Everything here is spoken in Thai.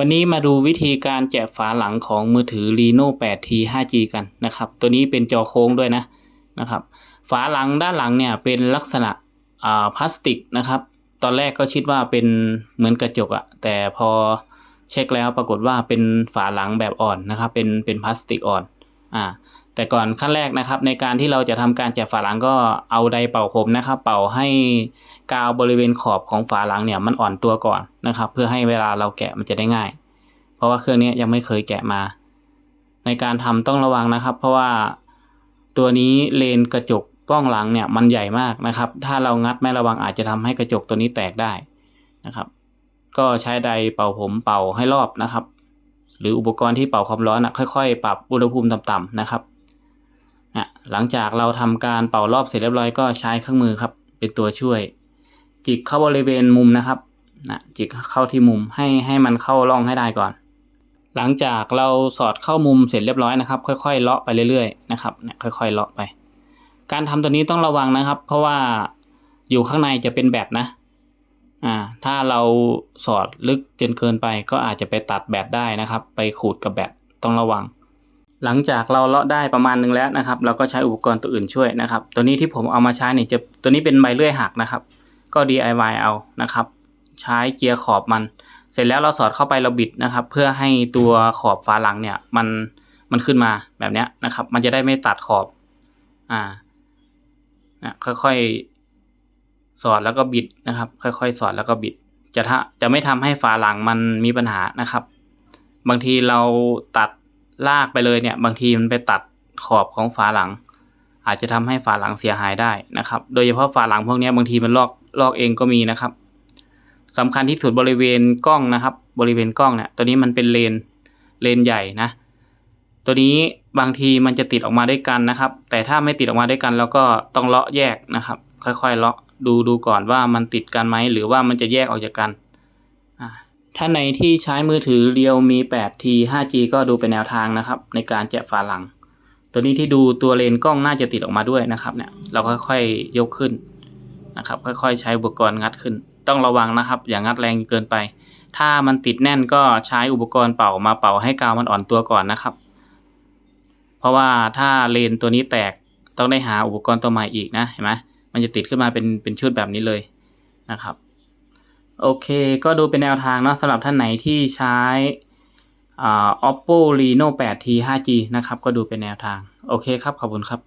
วันนี้มาดูวิธีการแกะฝาหลังของมือถือ Reno 8T 5G กันนะครับ ตัวนี้เป็นจอโค้งด้วยนะนะครับ ฝาหลังด้านหลังเนี่ยเป็นลักษณะพลาสติกนะครับ ตอนแรกก็คิดว่าเป็นเหมือนกระจกอะแต่พอเช็คแล้วปรากฏว่าเป็นฝาหลังแบบอ่อนนะครับ เป็นเป็นพลาสติกอ่อน อ่าแต่ก่อนขั้นแรกนะครับในการที่เราจะทำการแกะฝาหลังก็เอาไดเป่าผมนะครับ เป่าให้กาวบริเวณขอบของฝาหลังเนี่ยมันอ่อนตัวก่อนนะครับ เพื่อให้เวลาเราแกะมันจะได้ง่าย เพราะว่าเครื่องนี้ยังไม่เคยแกะมา ในการทำต้องระวังนะครับ เพราะว่าตัวนี้เลนกระจกกล้องหลังเนี่ยมันใหญ่มากนะครับ ถ้าเรางัดไม่ระวังอาจจะทำให้กระจกตัวนี้แตกได้นะครับ ก็ใช้ไดเป่าผมเป่าให้รอบนะครับ หรืออุปกรณ์ที่เป่าความร้อนนะค่อยๆ ปรับอุณหภูมิต่ำๆนะครับนะหลังจากเราทำการเป่ารอบเสร็จเรียบร้อยก็ใช้เครื่องมือครับ เป็นตัวช่วย จิกเข้าบริเวณมุมนะครับนะจิกเข้าที่มุมให้ให้มันเข้าร่องให้ได้ก่อน หลังจากเราสอดเข้ามุมเสร็จเรียบร้อยนะครับ ค่อยๆเลาะไปเรื่อยๆนะครับเนี่ยค่อยๆเลาะไป การทำตัวนี้ต้องระวังนะครับ เพราะว่าอยู่ข้างในจะเป็นแบตนะ อ่าถ้าเราสอดลึกจนเกินไปก็อาจจะไปตัดแบตได้นะครับ ไปขูดกับแบตต้องระวัง หลังจากเราเลาะได้ประมาณนึงแล้วนะครับ เราก็ใช้อุปกรณ์ตัวอื่นช่วยนะครับ ตัวนี้ที่ผมเอามาใช้เนี่ยจะตัวนี้เป็นใบเลื่อยหักนะครับ ก็ DIY เอานะครับ ใช้เกียร์ขอบมัน เสร็จแล้วเราสอดเข้าไปเราบิดนะครับ เพื่อให้ตัวขอบฝาหลังเนี่ยมันมันขึ้นมาแบบเนี้ยนะครับ มันจะได้ไม่ตัดขอบอ่านะค่อยๆ สอดแล้วก็บิดนะครับ ค่อย ๆ สอดแล้วก็บิด จะถ้าจะไม่ทำให้ฝาหลังมันมีปัญหานะครับ บางทีเราตัดลากไปเลยเนี่ย บางทีมันไปตัดขอบของฝาหลัง อาจจะทำให้ฝาหลังเสียหายได้นะครับ โดยเฉพาะฝาหลังพวกนี้บางทีมันลอกลอกเองก็มีนะครับสำคัญที่สุดบริเวณกล้องนะครับ บริเวณกล้องเนี่ยตัวนี้มันเป็นเลนเลนใหญ่นะ ตัวนี้บางทีมันจะติดออกมาด้วยกันนะครับ แต่ถ้าไม่ติดออกมาด้วยกันเราก็ต้องเลาะแยกนะครับ ค่อยๆเลาะดูดูก่อนว่ามันติดกันไหมหรือว่ามันจะแยกออกจากกัน ถ้าในที่ใช้มือถือ Realme 8T 5G ก็ดูเป็นแนวทางนะครับ ในการแกะฝาหลัง ตัวนี้ที่ดูตัวเลนกล้องน่าจะติดออกมาด้วยนะครับเนี่ยเราค่อยๆยกขึ้นนะครับ ค่อยๆ ใช้อุปกรณ์งัดขึ้น ต้องระวังนะครับ อย่างงัดแรงเกินไป ถ้ามันติดแน่นก็ใช้อุปกรณ์เป่ามาเป่าให้กาวมันอ่อนตัวก่อนนะครับ เพราะว่าถ้าเลนตัวนี้แตกต้องได้หาอุปกรณ์ตัวใหม่อีกนะเห็นไหม มันจะติดขึ้นมาเป็นเป็นชุดแบบนี้เลยนะครับ โอเคก็ดูเป็นแนวทางเนาะสำหรับท่านไหนที่ใช้อ่า oppo reno 8t 5g นะครับ ก็ดูเป็นแนวทาง โอเคครับ ขอบคุณครับ